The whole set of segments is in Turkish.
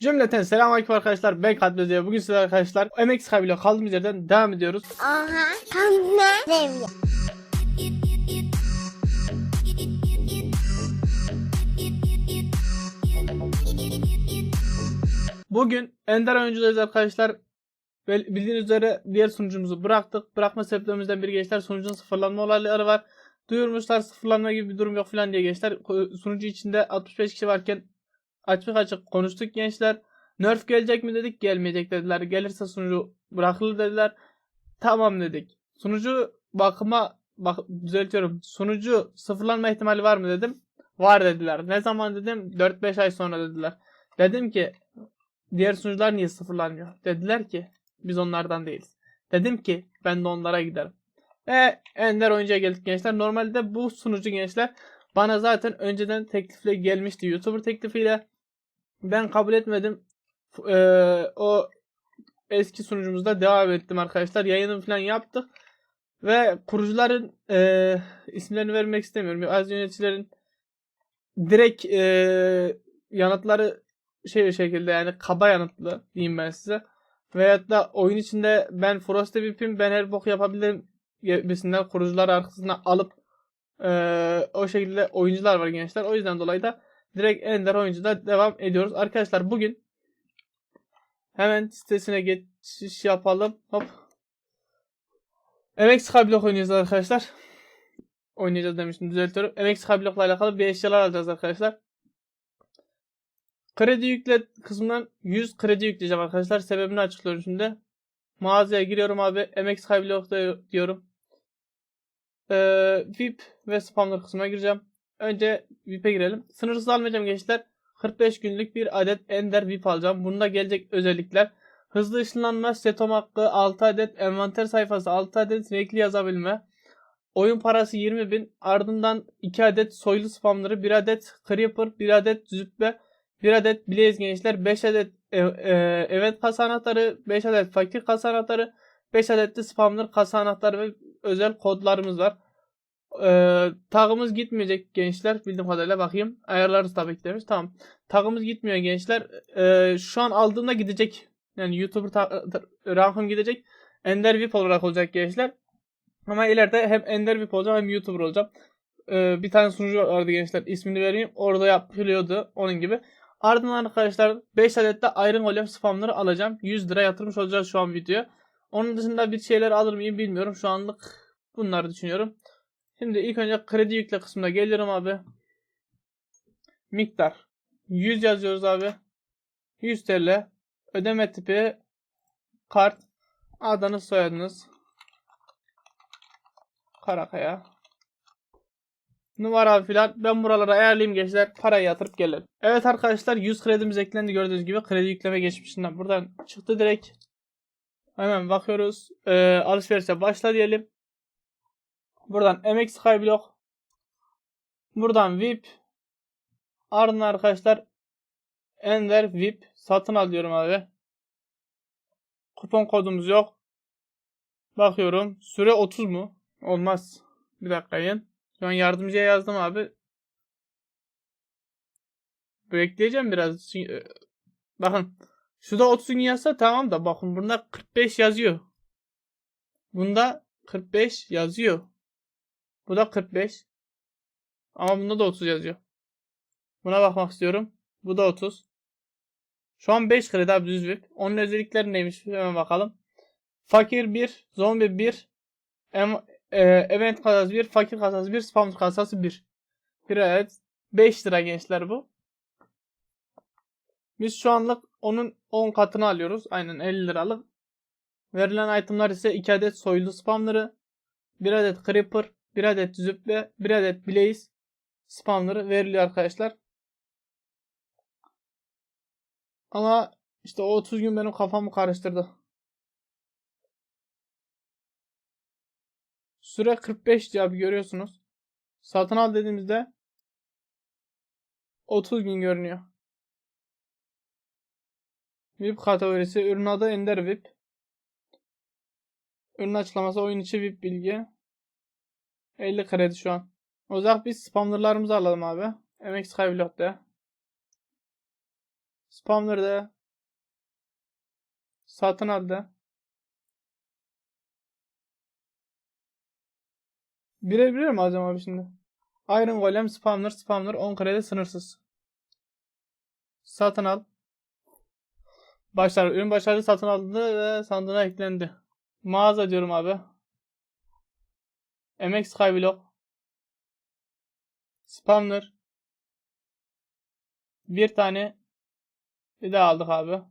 Cümleten selamünaleyküm arkadaşlar. Ben Kadbeziye. Bugün sizlerle arkadaşlar MX ile kaldığımız yerden devam ediyoruz. Aha, tam ne? Bugün Ender oyuncudayız arkadaşlar. Bildiğiniz üzere diğer sunucumuzu bıraktık. Bırakma sebeplerimizden biri gençler sunucunun sıfırlanma olayları var. Duyurmuşlar sıfırlanma gibi bir durum yok falan diye gençler. Sunucu içinde 65 kişi varken açık açık konuştuk gençler. Nerf gelecek mi dedik gelmeyecek dediler. Gelirse sunucu bırakılır dediler. Tamam dedik. Sunucu bakıma bak düzeltiyorum. Sunucu sıfırlanma ihtimali var mı dedim. Var dediler. Ne zaman dedim? 4-5 ay sonra dediler. Dedim ki diğer sunucular niye sıfırlanmıyor? Dediler ki biz onlardan değiliz. Dedim ki ben de onlara giderim. Ve Ender oyuncuya geldik gençler. Normalde bu sunucu gençler bana zaten önceden teklifle gelmişti. YouTuber teklifiyle. Ben kabul etmedim. Eee, o eski sunucumuzda devam ettim arkadaşlar. Yayını falan yaptık. Ve kurucuların eee, isimlerini vermek istemiyorum. Az yöneticilerin direkt eee, yanıtları şey şekilde yani kaba yanıtlı diyeyim ben size. Veyahut da oyun içinde ben Frost'e VIP'im ben her bok yapabilirim gibisinden kurucular arkasına alıp eee, o şekilde oyuncular var gençler. O yüzden dolayı da direkt Ender oyuncuda devam ediyoruz. Arkadaşlar bugün hemen sitesine geçiş yapalım. Hop. MX Skyblock oynayacağız arkadaşlar. Oynayacağız demiştim düzeltiyorum. MX Skyblock'la alakalı bir eşyalar alacağız arkadaşlar. Kredi yükle kısmından 100 kredi yükleyeceğim arkadaşlar. Sebebini açıklıyorum şimdi. Mağazaya giriyorum abi. MX Skyblock'ta diyorum. Ee, VIP ve spamlar kısmına gireceğim. Önce VIP'e girelim. Sınırsız almayacağım gençler. 45 günlük bir adet Ender VIP alacağım. Bunda gelecek özellikler. Hızlı ışınlanma, setom hakkı 6 adet, envanter sayfası 6 adet, renkli yazabilme. Oyun parası 20 bin. Ardından 2 adet soylu spamları, 1 adet creeper, 1 adet züppe, 1 adet blaze gençler, 5 adet e, e, event kasa anahtarı, 5 adet fakir kasa anahtarı, 5 adet de spamlar kasa anahtarı ve özel kodlarımız var. Ee, tagımız gitmeyecek gençler bildiğim kadarıyla bakayım. Ayarlarız tabii ki demiş. Tamam. Tagımız gitmiyor gençler. Ee, şu an aldığımda gidecek. Yani YouTuber rankım gidecek. Ender VIP olarak olacak gençler. Ama ileride hem Ender VIP olacağım hem YouTuber olacağım. Ee, bir tane sunucu vardı gençler. İsmini vereyim. Orada yapılıyordu. Onun gibi. Ardından arkadaşlar 5 adet de Iron Golem spamları alacağım. 100 lira yatırmış olacağız şu an videoya. Onun dışında bir şeyler alır mıyım bilmiyorum. Şu anlık bunları düşünüyorum. Şimdi ilk önce kredi yükle kısmına geliyorum abi. Miktar. 100 yazıyoruz abi. 100 TL. Ödeme tipi. Kart. Adınız soyadınız. Karakaya. Numara filan. Ben buralara ayarlayayım gençler. Parayı yatırıp gelelim. Evet arkadaşlar 100 kredimiz eklendi gördüğünüz gibi. Kredi yükleme geçmişinden. Buradan çıktı direkt. Hemen bakıyoruz. Ee, alışverişe başla diyelim. Buradan MX Skyblock. Buradan VIP. Ardından arkadaşlar Ender VIP satın alıyorum abi. Kupon kodumuz yok. Bakıyorum. Süre 30 mu? Olmaz. Bir dakika yayın. Şu an yardımcıya yazdım abi. Bekleyeceğim biraz. Çünkü- Bakın. Şurada 30 gün yazsa tamam da bakın bunda 45 yazıyor. Bunda 45 yazıyor. Bu da 45. Ama bunda da 30 yazıyor. Buna bakmak istiyorum. Bu da 30. Şu an 5 kredi abi düz VIP. Onun özellikleri neymiş hemen bakalım. Fakir 1, zombi 1, em, e, event kasası 1, fakir kasası 1, spam kasası 1. Bir adet 5 lira gençler bu. Biz şu anlık onun 10 katını alıyoruz. Aynen 50 liralık. Verilen itemlar ise 2 adet soylu spamları, 1 adet creeper, 1 adet züppe, 1 adet blaze spamları veriliyor arkadaşlar. Ama işte o 30 gün benim kafamı karıştırdı. Süre 45 diye abi görüyorsunuz. Satın al dediğimizde 30 gün görünüyor. VIP kategorisi ürün adı Ender VIP. Ürün açıklaması oyun içi VIP bilgi. 50 kredi şu an. O zaman biz spamlarımızı alalım abi. MX Skyblock'ta. Spawner de. Satın aldı. Birer birer mi alacağım abi şimdi? Iron Golem, Spawner, Spawner 10 kredi sınırsız. Satın al. Başlar. Ürün başarılı satın alındı ve sandığına eklendi. Mağaza diyorum abi. MX Skyblock. Spawner. Bir tane bir daha aldık abi.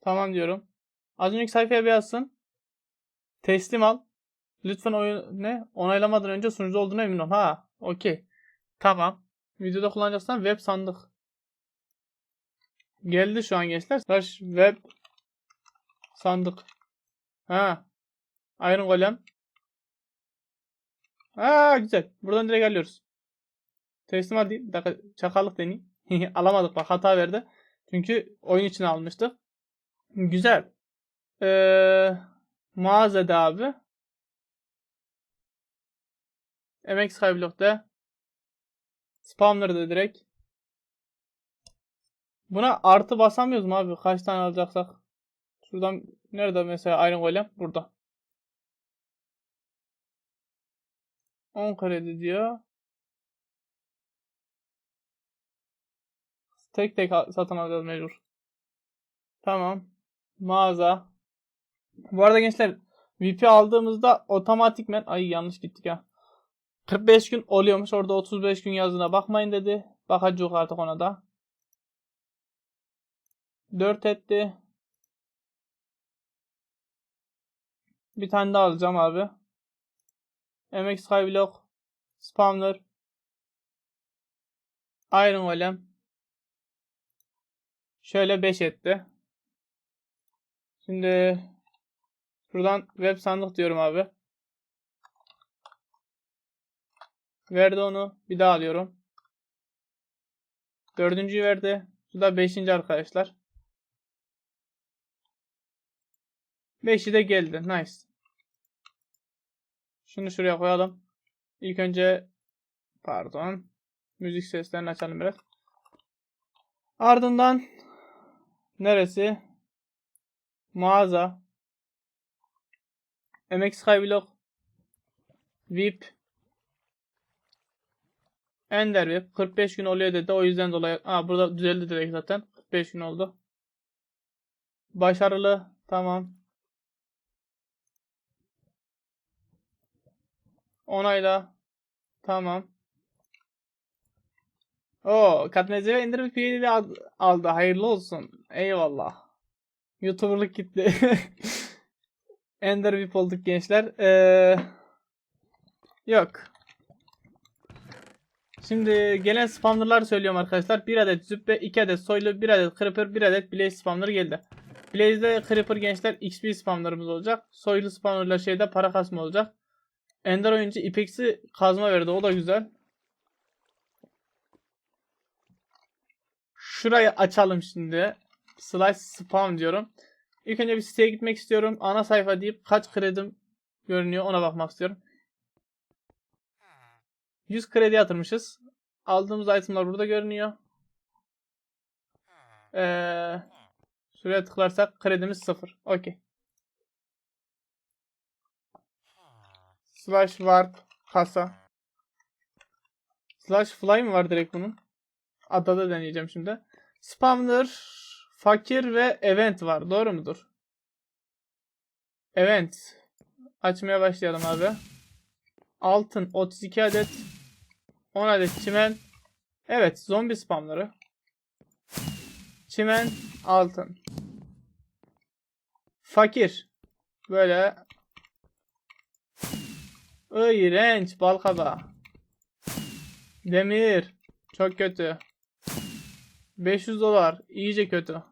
Tamam diyorum. Az önceki sayfaya bir yazsın. Teslim al. Lütfen oyun ne? Onaylamadan önce sunucu olduğuna emin ol. Ha, okey. Tamam. Videoda kullanacaksan web sandık. Geldi şu an gençler. Slash web sandık. Ha. Iron Golem. Ha güzel. Buradan direkt alıyoruz. Teslim al diyeyim. Dakika çakallık deneyeyim. Alamadık bak hata verdi. Çünkü oyun için almıştık. Güzel. Ee, mağazada abi. MX Skyblock'ta. Spawner'da direkt. Buna artı basamıyoruz mu abi? Kaç tane alacaksak? Şuradan nerede mesela Iron Golem? Burada. 10 kredi diyor. Tek tek satın alacağız mecbur. Tamam. Mağaza. Bu arada gençler VP aldığımızda otomatikmen ay yanlış gittik ya. 45 gün oluyormuş. Orada 35 gün yazdığına bakmayın dedi. Bakacağız artık ona da. 4 etti. Bir tane daha alacağım abi. MX Skyblock. Spawner. Iron Golem. Şöyle 5 etti. Şimdi şuradan web sandık diyorum abi. Verdi onu. Bir daha alıyorum. Dördüncüyü verdi. Bu da beşinci arkadaşlar. Beşi de geldi. Nice. Şunu şuraya koyalım. İlk önce pardon. Müzik seslerini açalım biraz. Ardından neresi? Mağaza. MX Skyblock. VIP. Ender Web 45 gün oluyor dedi. O yüzden dolayı. Aa burada düzeldi direkt zaten. 45 gün oldu. Başarılı. Tamam. Onayla. Tamam. O Katmeze indirip üyeliği al- aldı. Hayırlı olsun. Eyvallah. YouTuber'lık gitti. Ender VIP olduk gençler. Ee, yok. Şimdi gelen spawnerlar söylüyorum arkadaşlar. 1 adet züppe, 2 adet soylu, 1 adet creeper, 1 adet blaze spawner geldi. Blaze'de creeper gençler XP spawnerımız olacak. Soylu spawnerla şeyde para kasma olacak. Ender oyuncu ipeksi kazma verdi. O da güzel. Şurayı açalım şimdi. Slash spam diyorum. İlk önce bir siteye gitmek istiyorum. Ana sayfa deyip kaç kredim görünüyor ona bakmak istiyorum. 100 kredi yatırmışız. Aldığımız itemlar burada görünüyor. Ee, şuraya tıklarsak kredimiz 0. Okey. Slash warp kasa. Slash fly mı var direkt bunun? Adada deneyeceğim şimdi. Spawner, fakir ve event var. Doğru mudur? Event. Açmaya başlayalım abi. Altın 32 adet. 10 adet çimen. Evet zombi spamları. Çimen altın. Fakir. Böyle. İğrenç balkaba. Demir. Çok kötü. 500 dolar. iyice kötü.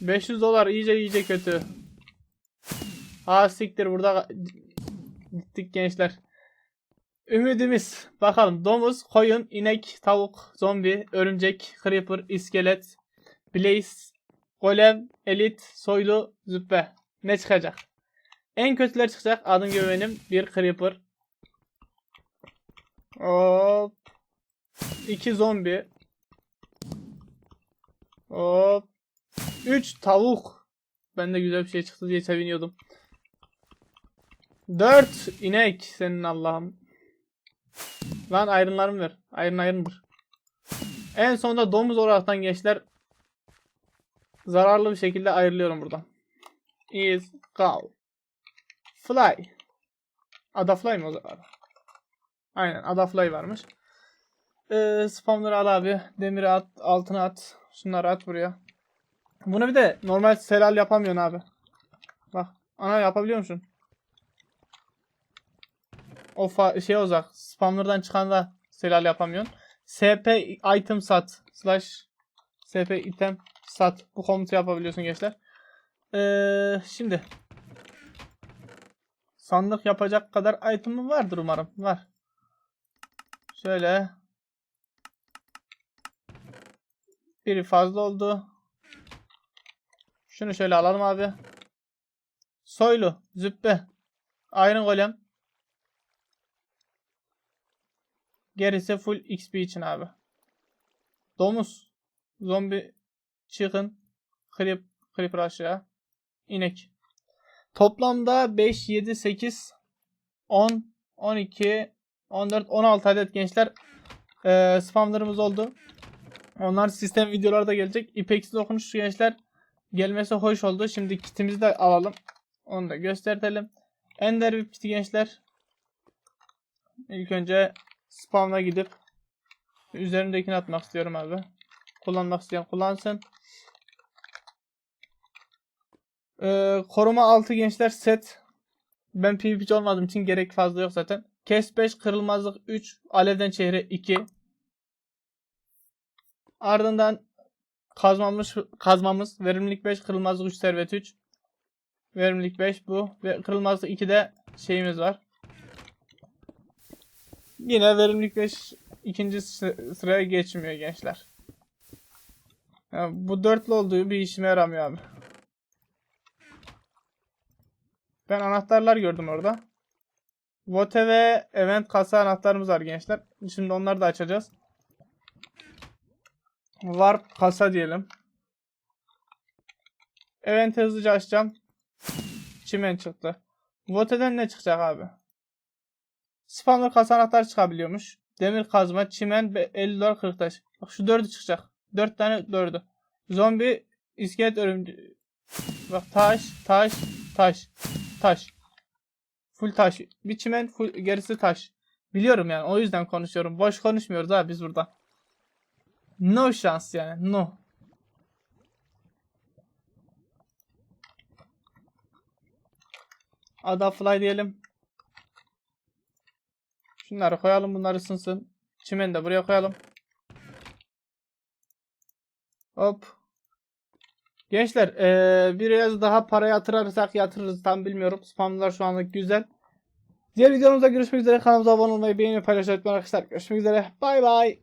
500 dolar iyice iyice kötü. Ha siktir burada gittik gençler. Ümidimiz. Bakalım domuz, koyun, inek, tavuk, zombi, örümcek, creeper, iskelet, blaze, golem, elit, soylu, züppe. Ne çıkacak? En kötüler çıkacak. Adım gibi benim. Bir creeper. Hop. İki zombi. Hop. Üç tavuk. Ben de güzel bir şey çıktı diye seviniyordum. Dört inek. Senin Allah'ım. Lan ayrınlarımı ver. Ayrın ayrındır. En sonunda domuz olaraktan gençler zararlı bir şekilde ayrılıyorum buradan. Is go. Fly. Adafly mı o zaman? Aynen Adafly varmış. Ee, spamları al abi. Demiri at, altına at. Şunları at buraya. Bunu bir de normal selal yapamıyorsun abi. Bak. Ana yapabiliyor musun? O şey uzak. Spamlardan çıkan da selal yapamıyorsun. sp item sat slash sp item sat. Bu komutu yapabiliyorsun gençler. Ee, şimdi sandık yapacak kadar item'ım vardır umarım. Var. Şöyle. Biri fazla oldu. Şunu şöyle alalım abi. Soylu, züppe, iron golem. Gerisi full XP için abi. Domuz, zombi, chicken, creep, creeper aşağı, inek. Toplamda 5, 7, 8, 10, 12, 14, 16 adet gençler eee spamlarımız oldu. Onlar sistem videolarda gelecek. İpeksiz okunuş gençler gelmesi hoş oldu. Şimdi kitimizi de alalım. Onu da gösterelim. Ender bir kiti gençler. İlk önce spamla gidip üzerindekini atmak istiyorum abi. Kullanmak isteyen kullansın. Ee, koruma 6 gençler set. Ben PvP'ci olmadığım için gerek fazla yok zaten. Kes 5, kırılmazlık 3, alevden çehre 2. Ardından kazmamız, kazmamız verimlilik 5, kırılmazlık 3, servet 3. Verimlilik 5 bu. Ve kırılmazlık 2'de şeyimiz var. Yine verimlilik 5 ikinci sı- sıraya geçmiyor gençler. Yani bu dörtlü olduğu bir işime yaramıyor abi. Ben anahtarlar gördüm orada. Vote ve event kasa anahtarımız var gençler. Şimdi onları da açacağız. Warp kasa diyelim. Event hızlıca açacağım. Çimen çıktı. Vote'den ne çıkacak abi? Spamlı kasa anahtar çıkabiliyormuş. Demir kazma, çimen ve 50 dolar 40 taş. Bak şu dördü çıkacak. Dört tane dördü. Zombi, iskelet örümcek. Bak taş, taş, taş, taş. Full taş. Bir çimen, full, gerisi taş. Biliyorum yani o yüzden konuşuyorum. Boş konuşmuyoruz abi biz burada. No şans yani. No. Ada fly diyelim. Şunları koyalım bunlar ısınsın. Çimeni de buraya koyalım. Hop. Gençler eee biraz daha para yatırırsak yatırırız tam bilmiyorum. Spamlar şu anlık güzel. Diğer videomuzda görüşmek üzere. Kanalımıza abone olmayı, beğenmeyi, paylaşmayı unutmayın arkadaşlar. Görüşmek üzere. Bay bay.